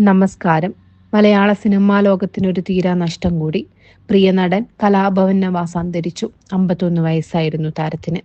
നമസ്കാരം. മലയാള സിനിമാ ലോകത്തിനൊരു തീരാ നഷ്ടം കൂടി. പ്രിയ നടൻ കലാഭവൻ നവാസ് അന്തരിച്ചു. അമ്പത്തൊന്ന് വയസ്സായിരുന്നു താരത്തിന്.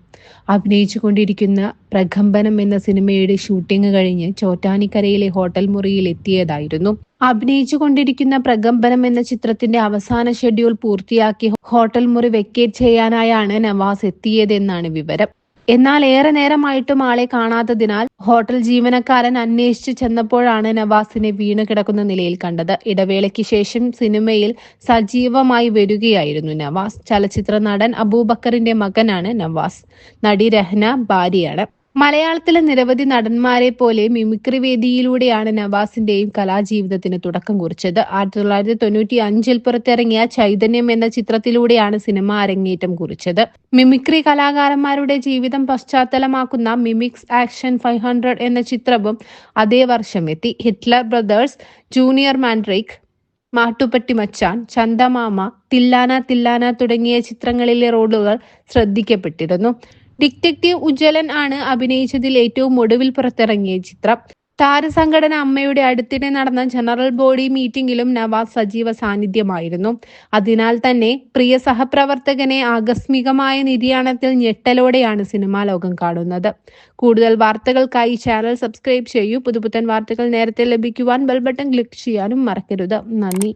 അഭിനയിച്ചു കൊണ്ടിരിക്കുന്ന പ്രകമ്പനം എന്ന സിനിമയുടെ ഷൂട്ടിംഗ് കഴിഞ്ഞ് ചോറ്റാനിക്കരയിലെ ഹോട്ടൽ മുറിയിൽ എത്തിയതായിരുന്നു. അഭിനയിച്ചു കൊണ്ടിരിക്കുന്ന പ്രകമ്പനം എന്ന ചിത്രത്തിന്റെ അവസാന ഷെഡ്യൂൾ പൂർത്തിയാക്കി ഹോട്ടൽ മുറി വെക്കേറ്റ് ചെയ്യാനായാണ് നവാസ് എത്തിയതെന്നാണ് വിവരം. എന്നാൽ ഏറെ നേരമായിട്ടും ആളെ കാണാത്തതിനാൽ ഹോട്ടൽ ജീവനക്കാരൻ അന്വേഷിച്ചു ചെന്നപ്പോഴാണ് നവാസിനെ വീണ് കിടക്കുന്ന നിലയിൽ കണ്ടത്. ഇടവേളയ്ക്ക് ശേഷം സിനിമയിൽ സജീവമായി വരികയായിരുന്നു നവാസ്. ചലച്ചിത്ര നടൻ അബൂബക്കറിന്റെ മകനാണ് നവാസ്. നടി രഹ്ന ഭാര്യയാണ്. മലയാളത്തിലെ നിരവധി നടന്മാരെ പോലെ മിമിക്രി വേദിയിലൂടെയാണ് നവാസിന്റെയും കലാജീവിതത്തിന് തുടക്കം കുറിച്ചത്. ആയിരത്തി തൊള്ളായിരത്തി തൊണ്ണൂറ്റി അഞ്ചിൽ പുറത്തിറങ്ങിയ ചൈതന്യം എന്ന ചിത്രത്തിലൂടെയാണ് സിനിമ അരങ്ങേറ്റം കുറിച്ചത്. മിമിക്രി കലാകാരന്മാരുടെ ജീവിതം പശ്ചാത്തലമാക്കുന്ന മിമിക്സ് ആക്ഷൻ ഫൈവ് ഹൺഡ്രഡ് എന്ന ചിത്രവും അതേ വർഷം എത്തി. Hitler Brothers Junior Mandrake Mattupetti Machan Chandamama Thillana തില്ലാന തുടങ്ങിയ ചിത്രങ്ങളിലെ റോളുകൾ ശ്രദ്ധിക്കപ്പെട്ടിരുന്നു. ഡിറ്റക്റ്റീവ് ഉജ്ജ്വലൻ ആണ് അഭിനയിച്ചതിൽ ഏറ്റവും ഒടുവിൽ പുറത്തിറങ്ങിയ ചിത്രം. താരസംഘടന അമ്മയുടെ അടുത്തിടെ നടന്ന ജനറൽ ബോഡി മീറ്റിംഗിലും നവാസ് സജീവ സാന്നിധ്യമായിരുന്നു. അതിനാൽ തന്നെ പ്രിയ സഹപ്രവർത്തകനെ ആകസ്മികമായ നിര്യാണത്തിൽ ഞെട്ടലോടെയാണ് സിനിമാ ലോകം കാണുന്നത്. കൂടുതൽ വാർത്തകൾക്കായി ചാനൽ സബ്സ്ക്രൈബ് ചെയ്യൂ. പുതുപുത്തൻ വാർത്തകൾ നേരത്തെ ലഭിക്കുവാൻ ബെൽബട്ടൺ ക്ലിക്ക് ചെയ്യാനും മറക്കരുത്. നന്ദി.